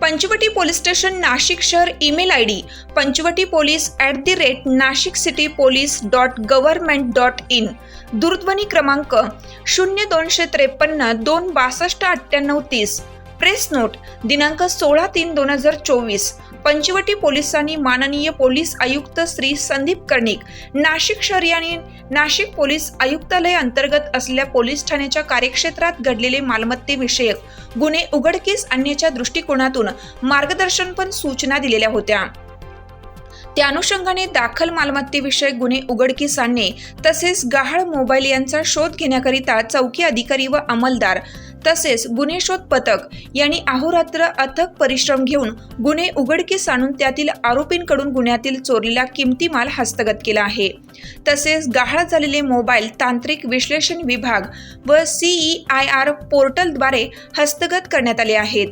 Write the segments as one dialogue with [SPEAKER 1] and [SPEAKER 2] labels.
[SPEAKER 1] Panchavati police station Nashik शहर email I D. Panchavati police at the rate Nashik city police dot government dot in. दूरध्वनी क्रमांक शून्य दोनशे त्रेपन्न दोन बासष्ट अठ्ठ्याण्णव तीस. प्रेस नोट दिनांक सोळा तीन दोन हजार चोवीस. पंचवटी पोलिसांनी माननीय पोलीस आयुक्त श्री संदीप कर्णिक नाशिक शहर आणि नाशिक पोलीस आयुक्तालय अंतर्गत असलेल्या पोलीस ठाण्याच्या कार्यक्षेत्रात घडलेले मालमत्तेविषयक गुन्हे उघडकीस आणण्याच्या दृष्टिकोनातून मार्गदर्शनपण सूचना दिलेल्या होत्या. त्या अनुषंगाने दाखल मालमत्तेविषयक गुन्हे उघडकीस आणणे तसेच गहाळ मोबाईल यांचा शोध घेण्याकरिता चौकी अधिकारी व अंमलदार तसेच गुन्हे शोध पथक यांनी अहोरात्र अथक परिश्रम घेऊन गुन्हे उघडकीस आणून त्यातील आरोपींकडून गुन्ह्यातील चोरलेला किमती माल हस्तगत केला आहे. तसेच गहाळ झालेले मोबाईल तांत्रिक विश्लेषण विभाग व सीई आय आर पोर्टलद्वारे हस्तगत करण्यात आले आहेत.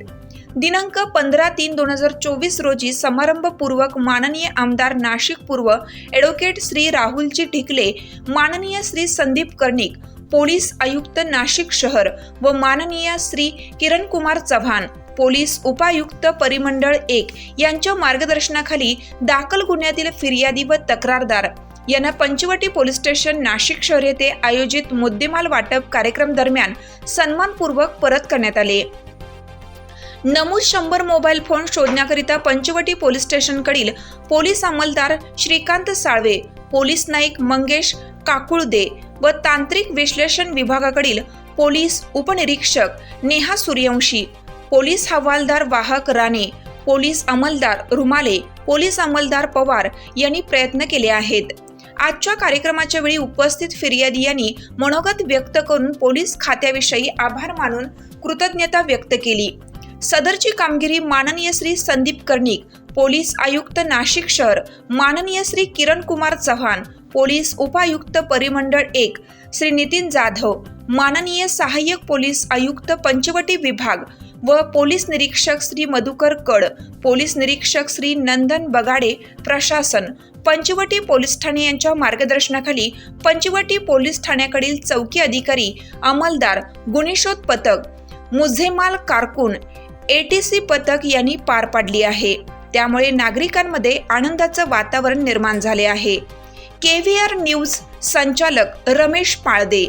[SPEAKER 1] दिनांक पंधरा तीन दोन हजार चोवीस रोजी समारंभपूर्वक माननीय आमदार नाशिक पूर्व ॲडव्होकेट श्री राहुलजी ढिकले माननीय श्री संदीप कर्णिक पोलीस आयुक्त नाशिक शहर व माननीय श्री किरणकुमार चव्हाण पोलीस उपायुक्त परिमंडळ एक यांच्या मार्गदर्शनाखाली दाखल गुन्ह्यातील फिर्यादी व तक्रारदार. यांना पंचवटी पोलीस स्टेशन नाशिक शहर येथे आयोजित मुद्देमाल वाटप कार्यक्रम दरम्यान सन्मानपूर्वक परत करण्यात आले. नमूद शंभर मोबाईल फोन शोधण्याकरिता पंचवटी पोलीस स्टेशनकडील पोलीस अंमलदार श्रीकांत साळवे पोलीस नाईक मंगेश काकुळदे व तांत्रिक विश्लेषण विभागाकडील पोलीस उपनिरीक्षक नेहा सूर्यवंशी पोलीस हवालदार वाहक राणे पोलीस अंमलदार रुमाले पोलीस अंमलदार पवार यांनी प्रयत्न केले आहेत. आजच्या कार्यक्रमाच्या वेळी उपस्थित फिर्यादी यांनी मनोगत व्यक्त करून पोलीस खात्याविषयी आभार मानून कृतज्ञता व्यक्त केली. सदरची कामगिरी माननीय श्री संदीप कर्णिक पोलीस आयुक्त नाशिक शहर माननीय श्री किरण कुमार चव्हाण पोलीस उपायुक्त परिमंडळ एक श्री नितीन जाधव माननीय सहाय्यक पोलीस आयुक्त पंचवटी विभाग व पोलीस निरीक्षक श्री मधुकर कड पोलीस निरीक्षक श्री नंदन बगाडे प्रशासन पंचवटी पोलीस ठाणे यांच्या मार्गदर्शनाखाली पंचवटी पोलीस ठाण्याकडील चौकी अधिकारी अंमलदार गुणेशोध पथक मुझेमाल कारकून एटीसी पथक यांनी पार पाडली आहे. त्यामुळे नागरिकांमध्ये आनंदाचं वातावरण निर्माण झाले आहे. केव्हीआर न्यूज संचालक रमेश पाळदे.